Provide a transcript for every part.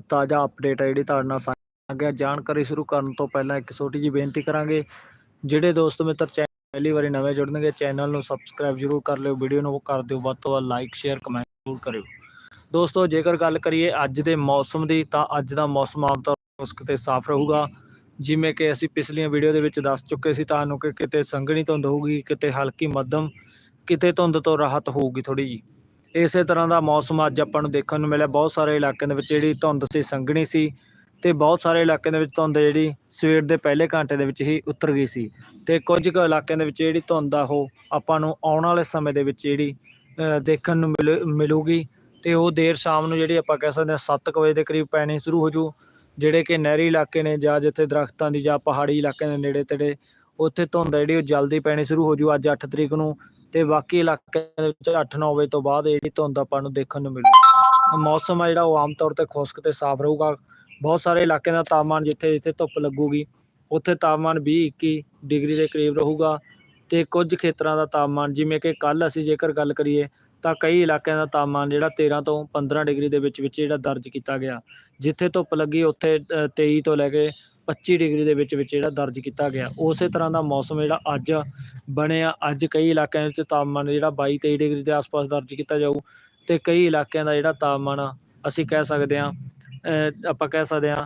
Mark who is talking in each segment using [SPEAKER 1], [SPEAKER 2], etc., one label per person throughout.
[SPEAKER 1] ਤਾਜ਼ਾ ਅਪਡੇਟ ਹੈ ਜਿਹੜੀ ਤੁਹਾਡੇ ਨਾਲ ਸਾਂਝੀ ਗਿਆ ਜਾਣਕਾਰੀ ਸ਼ੁਰੂ ਕਰਨ ਤੋਂ ਪਹਿਲਾਂ ਇੱਕ ਛੋਟੀ ਜਿਹੀ ਬੇਨਤੀ ਕਰਾਂਗੇ। ਜਿਹੜੇ ਦੋਸਤ ਮਿੱਤਰ ਚੈਨਲ ਪਹਿਲੀ ਵਾਰੀ ਨਵੇਂ ਜੁੜਨਗੇ, ਚੈਨਲ ਨੂੰ ਸਬਸਕ੍ਰਾਈਬ ਜ਼ਰੂਰ ਕਰ ਲਿਓ। ਵੀਡੀਓ ਨੂੰ ਕਰ ਦਿਓ। ਵੱਧ ਤੋਂ ਵੱਧ ਲਾਈਕ ਸ਼ੇਅਰ ਕਮੈਂਟ ਜ਼ਰੂਰ ਕਰਿਓ। ਦੋਸਤੋ, ਜੇਕਰ ਗੱਲ ਕਰੀਏ ਅੱਜ ਦੇ ਮੌਸਮ ਦੀ, ਤਾਂ ਅੱਜ ਦਾ ਮੌਸਮ ਆਮ ਤੌਰ ਉਸਕ ਤੇ ਸਾਫ਼ ਰਹੂਗਾ। ਜਿਵੇਂ ਕਿ ਅਸੀਂ ਪਿਛਲੀਆਂ ਵੀਡੀਓ ਦੇ ਵਿੱਚ ਦੱਸ ਚੁੱਕੇ ਸੀ ਤੁਹਾਨੂੰ ਕਿ ਕਿਤੇ ਸੰਘਣੀ ਧੁੰਦ ਹੋਊਗੀ, ਕਿਤੇ ਹਲਕੀ ਮੱਧਮ, ਕਿਤੇ ਧੁੰਦ ਤੋਂ ਰਾਹਤ ਹੋਊਗੀ ਥੋੜੀ ਜੀ ਇਸੇ ਤਰ੍ਹਾਂ ਦਾ ਮੌਸਮ ਅੱਜ ਆਪਾਂ ਨੂੰ ਦੇਖਣ ਨੂੰ ਮਿਲਿਆ। ਬਹੁਤ ਸਾਰੇ ਇਲਾਕਿਆਂ ਦੇ ਵਿੱਚ ਜਿਹੜੀ ਧੁੰਦ ਸੀ ਸੰਘਣੀ ਸੀ ਤੇ ਬਹੁਤ ਸਾਰੇ ਇਲਾਕਿਆਂ ਦੇ ਵਿੱਚ ਧੁੰਦ ਜਿਹੜੀ ਸਵੇਰ ਦੇ ਪਹਿਲੇ ਘੰਟੇ ਦੇ ਵਿੱਚ ਹੀ ਉਤਰ ਗਈ ਸੀ ਤੇ ਕੁਝ ਕੁ ਇਲਾਕਿਆਂ ਦੇ ਵਿੱਚ ਜਿਹੜੀ ਧੁੰਦ ਆ ਉਹ ਆਪਾਂ ਨੂੰ ਆਉਣ ਵਾਲੇ ਸਮੇਂ ਦੇ ਵਿੱਚ ਜਿਹੜੀ ਦੇਖਣ ਨੂੰ ਮਿਲ, ਮਿਲੂਗੀ ਤੇ ਉਹ ਦੇਰ ਸ਼ਾਮ ਨੂੰ ਜਿਹੜੀ ਆਪਾਂ ਕਹਿ ਸਕਦੇ ਹਾਂ 7 ਵਜੇ ਦੇ ਕਰੀਬ ਪੈਣੀ ਸ਼ੁਰੂ ਹੋ ਜੂ। ਜਿਹੜੇ ਕਿ ਨਹਿਰੀ ਇਲਾਕੇ ਨੇ ਜਾਂ ਜਿੱਥੇ ਦਰਖਤਾਂ ਦੀ ਜਾਂ ਪਹਾੜੀ ਇਲਾਕਿਆਂ ਦੇ ਨੇੜੇ ਤੇੜੇ ਉੱਥੇ ਧੁੰਦ ਜਿਹੜੀ ਉਹ ਜਲਦੀ ਪੈਣੀ ਸ਼ੁਰੂ ਹੋ ਜੂ। ਅੱਜ 8 ਤਰੀਕ ਨੂੰ ਤੇ ਬਾਕੀ ਇਲਾਕਿਆਂ ਦੇ ਵਿੱਚ 8-9 ਵਜੇ ਤੋਂ ਬਾਅਦ ਜਿਹੜੀ ਧੁੰਦ ਆਪਾਂ ਨੂੰ ਦੇਖਣ ਨੂੰ ਮਿਲੂ ਮੌਸਮ ਆ ਜਿਹੜਾ ਉਹ ਆਮ ਤੌਰ ਤੇ ਖੁਸ਼ਕ ਤੇ ਸਾਫ਼ ਰਹੂਗਾ। ਬਹੁਤ ਸਾਰੇ ਇਲਾਕਿਆਂ ਦਾ ਤਾਪਮਾਨ ਜਿੱਥੇ ਜਿੱਥੇ ਧੁੱਪ ਲੱਗੂਗੀ ਉੱਥੇ ਤਾਪਮਾਨ 20-21 ਡਿਗਰੀ ਦੇ ਕਰੀਬ ਰਹੂਗਾ ਤੇ ਕੁਝ ਖੇਤਰਾਂ ਦਾ ਤਾਪਮਾਨ ਜਿਵੇਂ ਕਿ ਕੱਲ ਅਸੀਂ ਜੇਕਰ ਗੱਲ ਕਰੀਏ ਤਾਂ ਕਈ ਇਲਾਕਿਆਂ ਦਾ ਤਾਪਮਾਨ ਜਿਹੜਾ 13 ਤੋਂ 15 ਡਿਗਰੀ ਦੇ ਵਿੱਚ ਵਿੱਚ ਜਿਹੜਾ ਦਰਜ ਕੀਤਾ ਗਿਆ। ਜਿੱਥੇ ਧੁੱਪ ਲੱਗੀ ਉੱਥੇ ਅ, 23 ਤੋਂ ਲੈ ਕੇ 25 ਡਿਗਰੀ ਦੇ ਵਿੱਚ ਵਿੱਚ ਜਿਹੜਾ ਦਰਜ ਕੀਤਾ ਗਿਆ। ਉਸੇ ਤਰ੍ਹਾਂ ਦਾ ਮੌਸਮ ਜਿਹੜਾ ਅੱਜ ਬਣਿਆ। ਅੱਜ ਕਈ ਇਲਾਕਿਆਂ ਵਿੱਚ ਤਾਪਮਾਨ ਜਿਹੜਾ 22 23 ਡਿਗਰੀ ਦੇ ਆਸ-ਪਾਸ ਦਰਜ ਕੀਤਾ ਜਾਊ ਤੇ ਕਈ ਇਲਾਕਿਆਂ ਦਾ ਜਿਹੜਾ ਤਾਪਮਾਨ ਆ, ਅਸੀਂ ਕਹਿ ਸਕਦੇ ਹਾਂ ਆਪਾਂ ਕਹਿ ਸਕਦੇ ਹਾਂ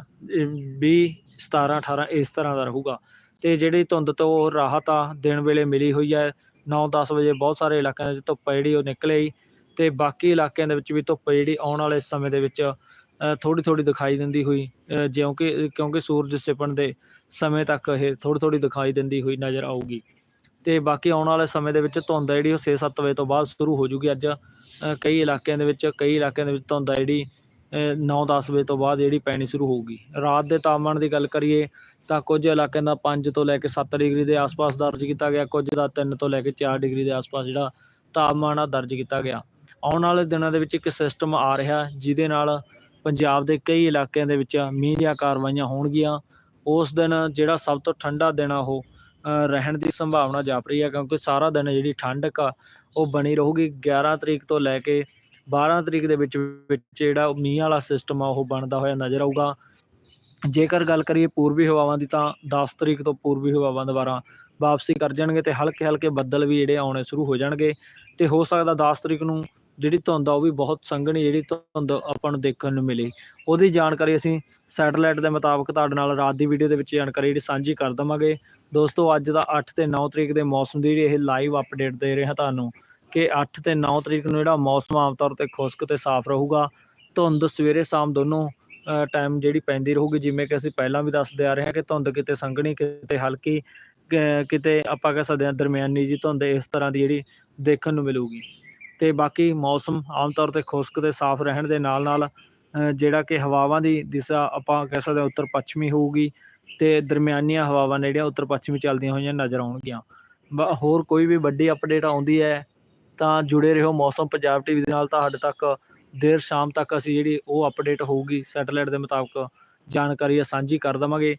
[SPEAKER 1] 20 17 18 ਇਸ ਤਰ੍ਹਾਂ ਦਾ ਰਹੂਗਾ। ਤੇ ਜਿਹੜੀ ਧੁੰਦ ਤੋਂ ਰਾਹਤ ਆ ਦਿਨ ਵੇਲੇ ਮਿਲੀ ਹੋਈ ਹੈ 9-10 ਵਜੇ ਬਹੁਤ ਸਾਰੇ ਇਲਾਕਿਆਂ ਵਿੱਚ ਧੁੱਪ ਜਿਹੜੀ ਉਹ ਨਿਕਲ ਆਈ ਤੇ ਬਾਕੀ ਇਲਾਕਿਆਂ ਦੇ ਵਿੱਚ ਵੀ ਧੁੱਪ ਜਿਹੜੀ ਆਉਣ ਵਾਲੇ ਸਮੇਂ ਦੇ ਵਿੱਚ ਥੋੜੀ ਥੋੜੀ ਦਿਖਾਈ ਦਿੰਦੀ ਹੋਈ ਜਿਉਂ ਕਿ ਕਿਉਂਕਿ ਸੂਰਜ ਛਿਪਣ ਦੇ ਸਮੇਂ ਤੱਕ ਇਹ ਥੋੜੀ ਥੋੜੀ ਦਿਖਾਈ ਦਿੰਦੀ ਹੋਈ ਨਜ਼ਰ ਆਊਗੀ। ਤੇ ਬਾਕੀ ਆਉਣ ਵਾਲੇ ਸਮੇਂ ਦੇ ਵਿੱਚ ਧੁੰਦ ਆ ਜਿਹੜੀ ਉਹ 6-7 ਵਜੇ ਤੋਂ ਬਾਅਦ ਸ਼ੁਰੂ ਹੋ ਜੂਗੀ। ਅੱਜ ਕਈ ਇਲਾਕਿਆਂ ਦੇ ਵਿੱਚ, ਕਈ ਇਲਾਕਿਆਂ ਦੇ ਵਿੱਚ ਧੁੰਦ ਆ ਜਿਹੜੀ 9-10 ਵਜੇ ਤੋਂ ਬਾਅਦ ਜਿਹੜੀ ਪੈਣੀ ਸ਼ੁਰੂ ਹੋਊਗੀ। ਰਾਤ ਦੇ ਤਾਪਮਾਨ ਦੀ ਗੱਲ ਕਰੀਏ ਤਾਂ ਕੁਝ ਇਲਾਕਿਆਂ ਦਾ 5 ਤੋਂ ਲੈ ਕੇ 7 ਡਿਗਰੀ ਦੇ ਆਸ-ਪਾਸ ਦਰਜ ਕੀਤਾ ਗਿਆ, ਕੁਝ ਦਾ 3 ਤੋਂ ਲੈ ਕੇ 4 ਡਿਗਰੀ ਦੇ ਆਸ-ਪਾਸ ਜਿਹੜਾ ਤਾਪਮਾਨ ਆ ਦਰਜ ਕੀਤਾ ਗਿਆ। ਆਉਣ ਵਾਲੇ ਦਿਨਾਂ ਦੇ ਵਿੱਚ ਇੱਕ ਸਿਸਟਮ ਆ ਰਿਹਾ, ਜਿਹਦੇ ਨਾਲ ਪੰਜਾਬ ਦੇ ਕਈ ਇਲਾਕਿਆਂ ਦੇ ਵਿੱਚ ਮੀਂਹ ਦੀਆਂ ਕਾਰਵਾਈਆਂ ਹੋਣਗੀਆਂ। ਉਸ ਦਿਨ ਜਿਹੜਾ ਸਭ ਤੋਂ ਠੰਡਾ ਦਿਨ ਆ ਉਹ ਰਹਿਣ ਦੀ ਸੰਭਾਵਨਾ ਜਾਪ ਰਹੀ ਹੈ ਕਿਉਂਕਿ ਸਾਰਾ ਦਿਨ ਜਿਹੜੀ ਠੰਡਕ ਆ, ਉਹ ਬਣੀ ਰਹੂਗੀ। 11 ਤਰੀਕ ਤੋਂ ਲੈ ਕੇ 12 ਤਰੀਕ ਦੇ ਵਿੱਚ ਵਿੱਚ ਜਿਹੜਾ ਮੀਂਹ ਵਾਲਾ ਸਿਸਟਮ ਆ, ਉਹ ਬਣਦਾ ਹੋਇਆ ਨਜ਼ਰ ਆਊਗਾ। ਜੇਕਰ ਗੱਲ ਕਰੀਏ ਪੂਰਬੀ ਹਵਾਵਾਂ ਦੀ ਤਾਂ 10 ਤਰੀਕ ਤੋਂ ਪੂਰਬੀ ਹਵਾਵਾਂ ਦੁਬਾਰਾ ਵਾਪਸੀ ਕਰ ਜਾਣਗੇ ਤੇ ਹਲਕੇ ਹਲਕੇ ਬੱਦਲ ਵੀ ਜਿਹੜੇ ਆਉਣੇ ਸ਼ੁਰੂ ਹੋ ਜਾਣਗੇ। ਤੇ ਹੋ ਸਕਦਾ 10 ਤਰੀਕ ਨੂੰ ਜਿਹੜੀ ਧੁੰਦ ਆ, ਉਹ ਵੀ ਬਹੁਤ ਸੰਘਣੀ ਜਿਹੜੀ ਧੁੰਦ ਆਪਾਂ ਨੂੰ ਦੇਖਣ ਨੂੰ ਮਿਲੀ। ਉਹਦੀ ਜਾਣਕਾਰੀ ਅਸੀਂ ਸੈਟਲਾਈਟ ਦੇ ਮੁਤਾਬਕ ਤੁਹਾਡੇ ਨਾਲ ਰਾਤ ਦੀ ਵੀਡੀਓ ਦੇ ਵਿੱਚ ਜਾਣਕਾਰੀ ਜਿਹੜੀ ਸਾਂਝੀ ਕਰ ਦਵਾਂਗੇ। ਦੋਸਤੋ, ਅੱਜ ਦਾ 8 ਤੇ 9 ਤਰੀਕ ਦੇ ਮੌਸਮ ਦੀ ਜਿਹੜੀ ਇਹ ਲਾਈਵ ਅਪਡੇਟ ਦੇ ਰਿਹਾ ਤੁਹਾਨੂੰ ਕਿ 8 ਤੇ 9 ਤਰੀਕ ਨੂੰ ਜਿਹੜਾ ਮੌਸਮ ਆਮ ਤੌਰ ਤੇ ਖੁਸ਼ਕ ਤੇ ਸਾਫ਼ ਰਹੂਗਾ। ਧੁੰਦ ਸਵੇਰੇ ਸ਼ਾਮ ਦੋਨੋਂ ਟਾਈਮ ਜਿਹੜੀ ਪੈਂਦੀ ਰਹੂਗੀ, ਜਿਵੇਂ ਕਿ ਅਸੀਂ ਪਹਿਲਾਂ ਵੀ ਦੱਸਦੇ ਆ ਰਹੇ ਹਾਂ ਕਿ ਧੁੰਦ ਕਿਤੇ ਸੰਘਣੀ, ਕਿਤੇ ਹਲਕੀ ਕਿਤੇ ਆਪਾਂ ਕਹਿ ਸਕਦੇ ਹਾਂ ਦਰਮਿਆਨੀ ਜੀ ਧੁੰਦ ਇਸ ਤਰ੍ਹਾਂ ਦੀ ਜਿਹੜੀ ਦੇਖਣ ਨੂੰ ਮਿਲੂਗੀ। ਤੇ ਬਾਕੀ ਮੌਸਮ ਆਮ ਤੌਰ ਤੇ ਖੁਸ਼ਕ ਤੇ ਸਾਫ਼ ਰਹਿਣ ਦੇ ਨਾਲ ਨਾਲ ਜਿਹੜਾ ਕਿ ਹਵਾਵਾਂ ਦੀ ਦਿਸ਼ਾ ਆਪਾਂ ਕਹਿ ਸਕਦੇ ਹਾਂ ਉੱਤਰ ਪੱਛਮੀ ਹੋਊਗੀ। ਤੇ ਦਰਮਿਆਨੀਆਂ ਹਵਾਵਾਂ ਨੇ ਜਿਹੜੀਆਂ ਉੱਤਰ ਪੱਛਮੀ ਚੱਲਦੀਆਂ ਹੋਈਆਂ ਨਜ਼ਰ ਆਉਣਗੀਆਂ। ਬ- ਹੋਰ ਕੋਈ ਵੀ ਵੱਡੀ ਅਪਡੇਟ ਆਉਂਦੀ ਹੈ, ਤਾਂ ਜੁੜੇ ਰਹੋ ਮੌਸਮ ਪੰਜਾਬ ਟੀਵੀ ਦੇ ਨਾਲ। ਤੁਹਾਡੇ ਤੱਕ ਦੇਰ ਸ਼ਾਮ ਤੱਕ ਅਸੀਂ ਜਿਹੜੀ ਉਹ ਅਪਡੇਟ ਹੋਊਗੀ ਸੈਟਲਾਈਟ ਦੇ ਮੁਤਾਬਕ ਜਾਣਕਾਰੀ ਆ ਸਾਂਝੀ ਕਰ ਦਵਾਂਗੇ।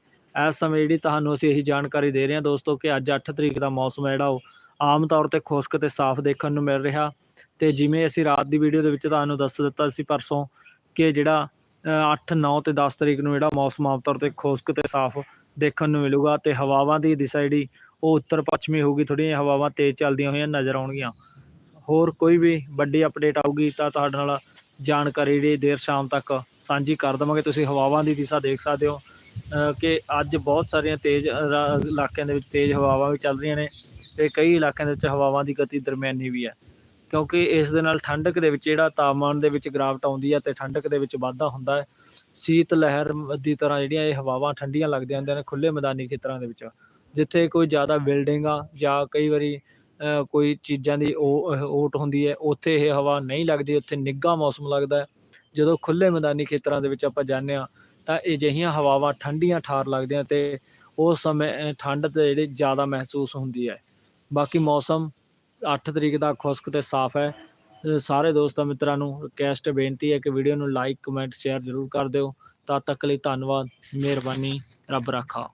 [SPEAKER 1] ਇਸ ਸਮੇਂ ਜਿਹੜੀ ਤੁਹਾਨੂੰ ਅਸੀਂ ਇਹੀ ਜਾਣਕਾਰੀ ਦੇ ਰਹੇ ਹਾਂ ਦੋਸਤੋ ਕਿ ਅੱਜ 8 ਤਰੀਕ ਦਾ ਮੌਸਮ ਹੈ ਜਿਹੜਾ ਉਹ ਆਮ ਤੌਰ ਤੇ ਖੁਸ਼ਕ ਤੇ ਸਾਫ਼ ਦੇਖਣ ਨੂੰ ਮਿਲ ਰਿਹਾ। ਤੇ ਜਿਵੇਂ ਅਸੀਂ ਰਾਤ ਦੀ ਵੀਡੀਓ ਦੇ ਵਿੱਚ ਤੁਹਾਨੂੰ ਦੱਸ ਦਿੱਤਾ ਸੀ ਪਰਸੋਂ ਕਿ ਜਿਹੜਾ 8 9 ਤੇ 10 ਤਰੀਕ ਨੂੰ ਜਿਹੜਾ ਮੌਸਮ ਆਮ ਤੌਰ ਤੇ ਖੁਸ਼ਕ ਤੇ ਸਾਫ਼ ਦੇਖਣ ਨੂੰ ਮਿਲੂਗਾ ਤੇ ਹਵਾਵਾਂ ਦੀ ਦਿਸ਼ਾ ਜਿਹੜੀ ਉਹ ਉੱਤਰ ਪੱਛਮੀ ਹੋਊਗੀ, ਥੋੜ੍ਹੀਆਂ ਹਵਾਵਾਂ ਤੇਜ਼ ਚੱਲਦੀਆਂ ਹੋਈਆਂ ਨਜ਼ਰ ਆਉਣਗੀਆਂ। ਹੋਰ ਕੋਈ ਵੀ ਵੱਡੀ ਅਪਡੇਟ ਆਊਗੀ ਤਾਂ ਤੁਹਾਡੇ ਨਾਲ ਜਾਣਕਾਰੀ ਜਿਹੜੀ ਦੇਰ ਸ਼ਾਮ ਤੱਕ ਸਾਂਝੀ ਕਰ ਦਵਾਂਗੇ। ਤੁਸੀਂ ਹਵਾਵਾਂ ਦੀ ਦਿਸ਼ਾ ਦੇਖ ਸਕਦੇ ਹੋ ਕਿ ਅੱਜ ਬਹੁਤ ਸਾਰੀਆਂ ਤੇਜ਼ ਇਲਾਕਿਆਂ ਦੇ ਵਿੱਚ ਤੇਜ਼ ਹਵਾਵਾਂ ਵੀ ਚੱਲ ਰਹੀਆਂ ਨੇ ਤੇ ਕਈ ਇਲਾਕਿਆਂ ਦੇ ਵਿੱਚ ਹਵਾਵਾਂ ਦੀ ਗਤੀ ਦਰਮਿਆਨੀ ਵੀ ਹੈ। ਕਿਉਂਕਿ ਇਸ ਦੇ ਨਾਲ ਠੰਡਕ ਦੇ ਵਿੱਚ ਜਿਹੜਾ ਤਾਪਮਾਨ ਦੇ ਵਿੱਚ ਗਿਰਾਵਟ ਆਉਂਦੀ ਹੈ ਤੇ ਠੰਡਕ ਦੇ ਵਿੱਚ ਵਾਧਾ ਹੁੰਦਾ ਹੈ। ਸੀਤ ਲਹਿਰ ਦੀ ਤਰ੍ਹਾਂ ਜਿਹੜੀਆਂ ਇਹ ਹਵਾਵਾਂ ਠੰਡੀਆਂ ਲੱਗਦੀਆਂ ਹੁੰਦੀਆਂ ਨੇ ਖੁੱਲੇ ਮੈਦਾਨੀ ਖੇਤਰਾਂ ਦੇ ਵਿੱਚ, ਜਿੱਥੇ ਕੋਈ ਜ਼ਿਆਦਾ ਬਿਲਡਿੰਗਾਂ ਜਾਂ ਕਈ ਵਾਰੀ ਕੋਈ ਚੀਜ਼ਾਂ ਦੀ ਉਹ ਓਟ ਹੁੰਦੀ ਹੈ, ਉੱਥੇ ਇਹ ਹਵਾ ਨਹੀਂ ਲੱਗਦੀ, ਉੱਥੇ ਨਿੱਘਾ ਮੌਸਮ ਲੱਗਦਾ ਜਦੋਂ ਖੁੱਲੇ ਮੈਦਾਨੀ ਖੇਤਰਾਂ ਦੇ ਵਿੱਚ ਆਪਾਂ ਜਾਂਦੇ ਹਾਂ, ਤਾਂ ਅਜਿਹੀਆਂ ਹਵਾਵਾਂ ਠੰਡੀਆਂ ਠਾਰ ਲੱਗਦੀਆਂ ਤੇ ਉਸ ਸਮੇਂ ਠੰਡ ਤੇ ਜਿਹੜੀ ਜ਼ਿਆਦਾ ਮਹਿਸੂਸ ਹੁੰਦੀ ਹੈ। ਬਾਕੀ ਮੌਸਮ 8 ਤਰੀਕ ਦਾ ਖੁਸ਼ਕ ਤੇ ਸਾਫ਼ ਹੈ। ਸਾਰੇ ਦੋਸਤਾਂ ਮਿੱਤਰਾਂ ਨੂੰ ਰਿਕਵੈਸਟ ਬੇਨਤੀ ਹੈ ਕਿ ਵੀਡੀਓ ਨੂੰ ਲਾਈਕ ਕਮੈਂਟ ਸ਼ੇਅਰ ਜ਼ਰੂਰ ਕਰ ਦਿਓ। ਤਦ ਤੱਕ ਲਈ ਧੰਨਵਾਦ। ਮਿਹਰਬਾਨੀ। ਰੱਬ ਰਾਖਾ।